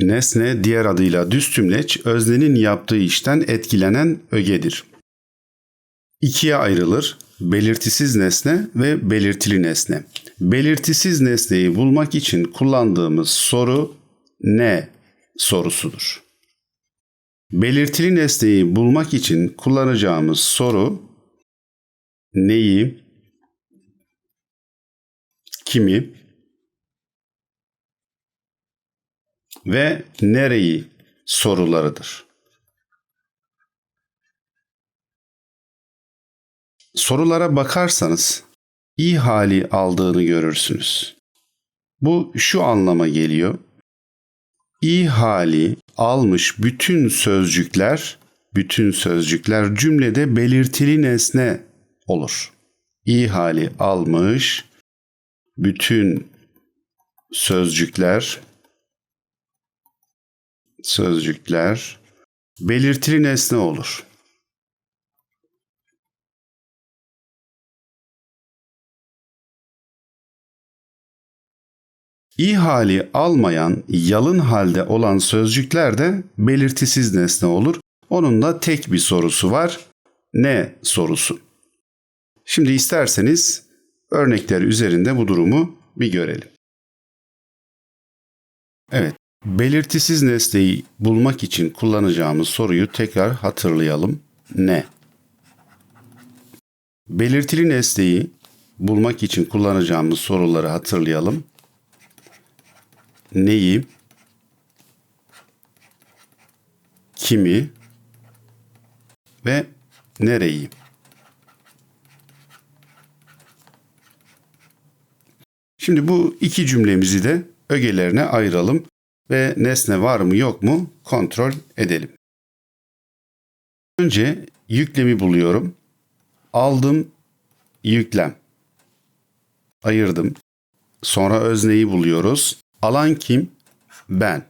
Nesne diğer adıyla düz tümleç öznenin yaptığı işten etkilenen ögedir. İkiye ayrılır belirtisiz nesne ve belirtili nesne. Belirtisiz nesneyi bulmak için kullandığımız soru ne sorusudur. Belirtili nesneyi bulmak için kullanacağımız soru neyi, kimi ve nereyi sorularıdır. Sorulara bakarsanız iyi hali aldığını görürsünüz. Bu şu anlama geliyor. İyi hali almış bütün sözcükler, bütün sözcükler cümlede belirtili nesne olur. İyi hali almış bütün sözcükler sözcükler belirtili nesne olur. İyi hali almayan, yalın halde olan sözcükler de belirtisiz nesne olur. Onun da tek bir sorusu var. Ne sorusu? Şimdi isterseniz örnekler üzerinde bu durumu bir görelim. Evet, belirtisiz nesneyi bulmak için kullanacağımız soruyu tekrar hatırlayalım. Ne? Belirtili nesneyi bulmak için kullanacağımız soruları hatırlayalım neyi, kimi ve nereyi. Şimdi bu iki cümlemizi de ögelerine ayıralım ve nesne var mı yok mu kontrol edelim. Önce yüklemi buluyorum. Aldım yüklem. Ayırdım. Sonra özneyi buluyoruz. Alan kim? Ben.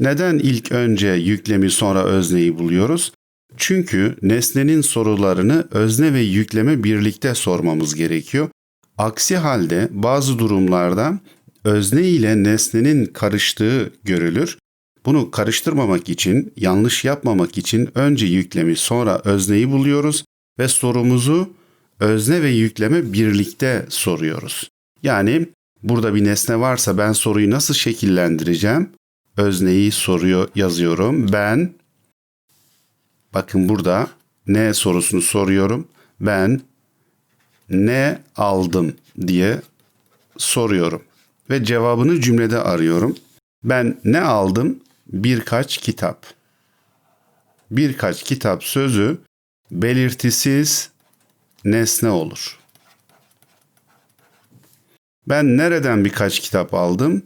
Neden ilk önce yüklemi sonra özneyi buluyoruz? Çünkü nesnenin sorularını özne ve yükleme birlikte sormamız gerekiyor. Aksi halde bazı durumlarda özne ile nesnenin karıştığı görülür. Bunu karıştırmamak için, yanlış yapmamak için önce yüklemi sonra özneyi buluyoruz ve sorumuzu özne ve yükleme birlikte soruyoruz. Yani Burada bir nesne varsa ben soruyu nasıl şekillendireceğim? Özneyi soruyor yazıyorum. Ben bakın burada ne sorusunu soruyorum. Ben ne aldım diye soruyorum ve cevabını cümlede arıyorum. Ben ne aldım? Birkaç kitap. Birkaç kitap sözü belirtisiz nesne olur. Ben nereden birkaç kitap aldım?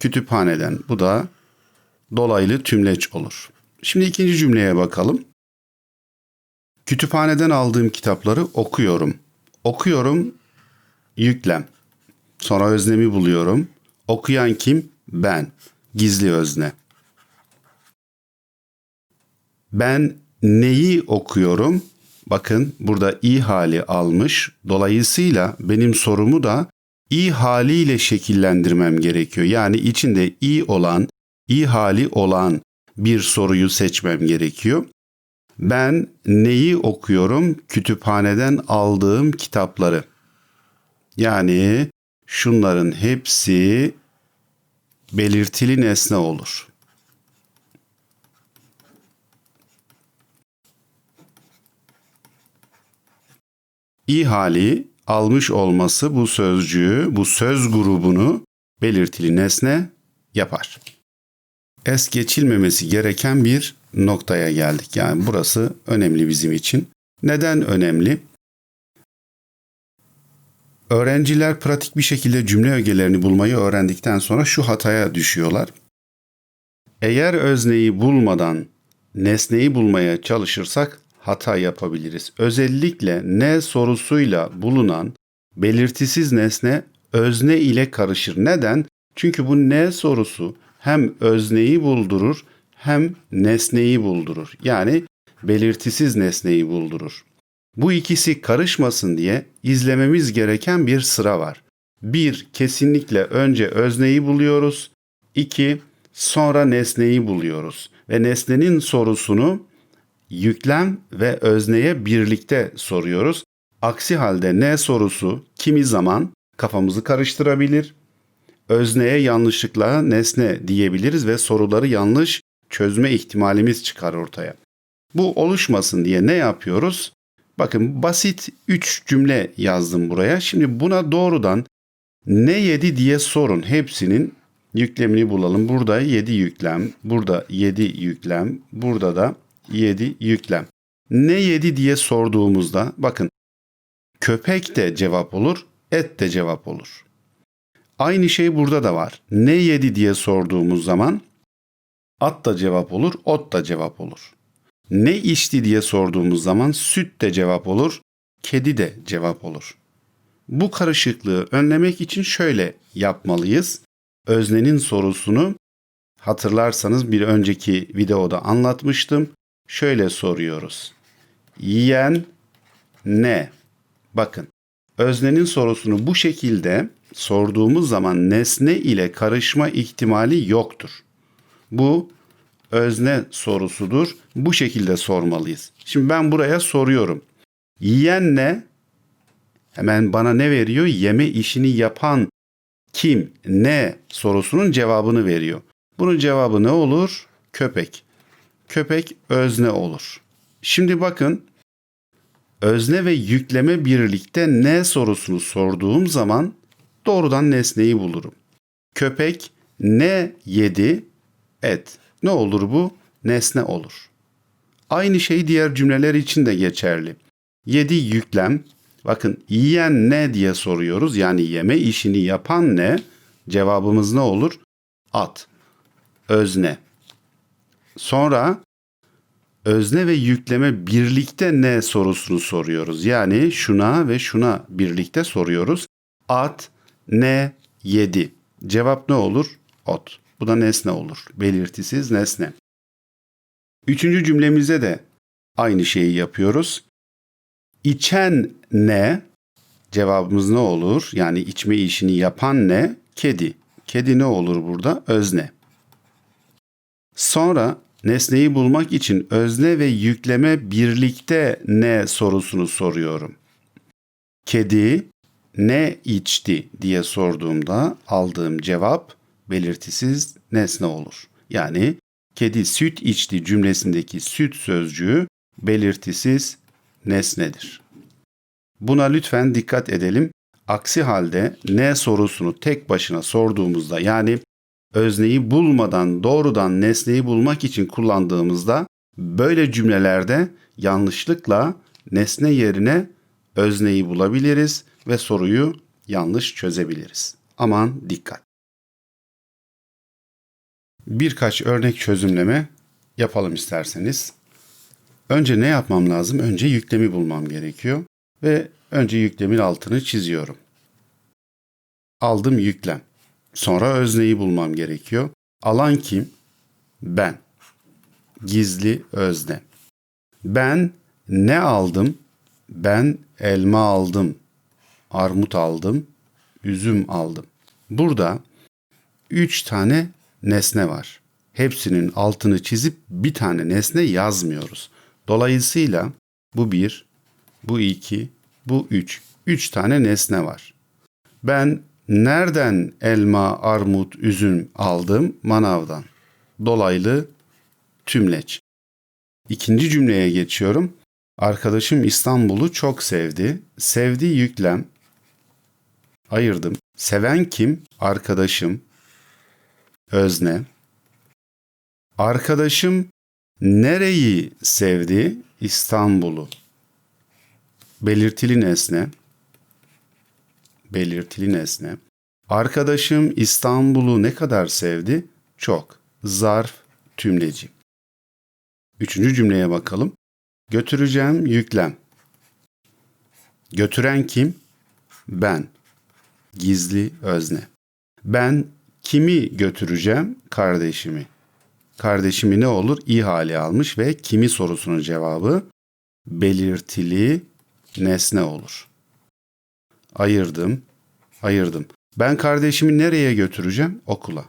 Kütüphaneden. Bu da dolaylı tümleç olur. Şimdi ikinci cümleye bakalım. Kütüphaneden aldığım kitapları okuyorum. Okuyorum yüklem. Sonra öznemi buluyorum. Okuyan kim? Ben. Gizli özne. Ben neyi okuyorum? Bakın burada i hali almış. Dolayısıyla benim sorumu da i haliyle şekillendirmem gerekiyor. Yani içinde i olan, i hali olan bir soruyu seçmem gerekiyor. Ben neyi okuyorum? Kütüphaneden aldığım kitapları. Yani şunların hepsi belirtili nesne olur. İ hali almış olması bu sözcüğü, bu söz grubunu belirtili nesne yapar. Es geçilmemesi gereken bir noktaya geldik. Yani burası önemli bizim için. Neden önemli? Öğrenciler pratik bir şekilde cümle ögelerini bulmayı öğrendikten sonra şu hataya düşüyorlar. Eğer özneyi bulmadan nesneyi bulmaya çalışırsak hata yapabiliriz. Özellikle ne sorusuyla bulunan belirtisiz nesne özne ile karışır. Neden? Çünkü bu ne sorusu hem özneyi buldurur hem nesneyi buldurur. Yani belirtisiz nesneyi buldurur. Bu ikisi karışmasın diye izlememiz gereken bir sıra var. Bir, kesinlikle önce özneyi buluyoruz. İki, Sonra nesneyi buluyoruz ve nesnenin sorusunu yüklem ve özneye birlikte soruyoruz. Aksi halde ne sorusu kimi zaman kafamızı karıştırabilir. Özneye yanlışlıkla nesne diyebiliriz ve soruları yanlış çözme ihtimalimiz çıkar ortaya. Bu oluşmasın diye ne yapıyoruz? Bakın basit 3 cümle yazdım buraya. Şimdi buna doğrudan ne yedi diye sorun. Hepsinin yüklemini bulalım. Burada 7 yüklem, burada 7 yüklem, burada da 7 yüklem. Ne yedi diye sorduğumuzda bakın köpek de cevap olur, et de cevap olur. Aynı şey burada da var. Ne yedi diye sorduğumuz zaman at da cevap olur, ot da cevap olur. Ne içti diye sorduğumuz zaman süt de cevap olur, kedi de cevap olur. Bu karışıklığı önlemek için şöyle yapmalıyız. Öznenin sorusunu hatırlarsanız bir önceki videoda anlatmıştım. Şöyle soruyoruz. Yiyen ne? Bakın öznenin sorusunu bu şekilde sorduğumuz zaman nesne ile karışma ihtimali yoktur. Bu özne sorusudur. Bu şekilde sormalıyız. Şimdi ben buraya soruyorum. Yiyen ne? Hemen bana ne veriyor? Yeme işini yapan kim, ne sorusunun cevabını veriyor. Bunun cevabı ne olur? Köpek. Köpek özne olur. Şimdi bakın özne ve yükleme birlikte ne sorusunu sorduğum zaman doğrudan nesneyi bulurum. Köpek ne yedi? Et. Ne olur bu? Nesne olur. Aynı şey diğer cümleler için de geçerli. Yedi yüklem. Bakın yiyen ne diye soruyoruz. Yani yeme işini yapan ne? Cevabımız ne olur? At. Özne. Sonra özne ve yükleme birlikte ne sorusunu soruyoruz. Yani şuna ve şuna birlikte soruyoruz. At ne yedi. Cevap ne olur? Ot. Bu da nesne olur. Belirtisiz nesne. Üçüncü cümlemize de aynı şeyi yapıyoruz. İçen ne? Cevabımız ne olur? Yani içme işini yapan ne? Kedi. Kedi ne olur burada? Özne. Sonra nesneyi bulmak için özne ve yükleme birlikte ne sorusunu soruyorum. Kedi ne içti diye sorduğumda aldığım cevap belirtisiz nesne olur. Yani kedi süt içti cümlesindeki süt sözcüğü belirtisiz nesnedir. Buna lütfen dikkat edelim. Aksi halde ne sorusunu tek başına sorduğumuzda yani özneyi bulmadan doğrudan nesneyi bulmak için kullandığımızda böyle cümlelerde yanlışlıkla nesne yerine özneyi bulabiliriz ve soruyu yanlış çözebiliriz. Aman dikkat. Birkaç örnek çözümleme yapalım isterseniz. Önce ne yapmam lazım? Önce yüklemi bulmam gerekiyor ve önce yüklemin altını çiziyorum. Aldım yüklem. Sonra özneyi bulmam gerekiyor. Alan kim? Ben. Gizli özne. Ben ne aldım? Ben elma aldım, armut aldım, üzüm aldım. Burada üç tane nesne var. Hepsinin altını çizip bir tane nesne yazmıyoruz. Dolayısıyla bu bir, bu iki, bu üç. Üç tane nesne var. Ben nereden elma, armut, üzüm aldım? Manavdan. Dolaylı tümleç. İkinci cümleye geçiyorum. Arkadaşım İstanbul'u çok sevdi. Sevdi yüklem. Ayırdım. Seven kim? Arkadaşım. Özne. Arkadaşım nereyi sevdi? İstanbul'u. Belirtili nesne. Belirtili nesne. Arkadaşım İstanbul'u ne kadar sevdi? Çok. Zarf tümleci. Üçüncü cümleye bakalım. Götüreceğim yüklem. Götüren kim? Ben. Gizli özne. Ben kimi götüreceğim? Kardeşimi. Kardeşimi ne olur? İ hali almış ve kimi sorusunun cevabı belirtili nesne olur. Ayırdım, ayırdım. Ben kardeşimi nereye götüreceğim? Okula.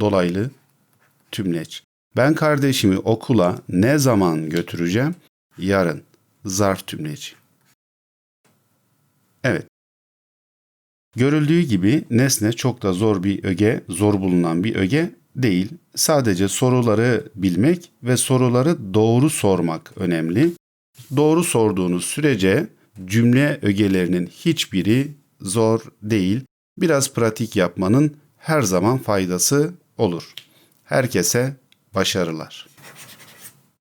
Dolaylı tümleç. Ben kardeşimi okula ne zaman götüreceğim? Yarın. Zarf tümleci. Evet. Görüldüğü gibi nesne çok da zor bir öge, zor bulunan bir öge değil. Sadece soruları bilmek ve soruları doğru sormak önemli. Doğru sorduğunuz sürece cümle ögelerinin hiçbiri zor değil. Biraz pratik yapmanın her zaman faydası olur. Herkese başarılar.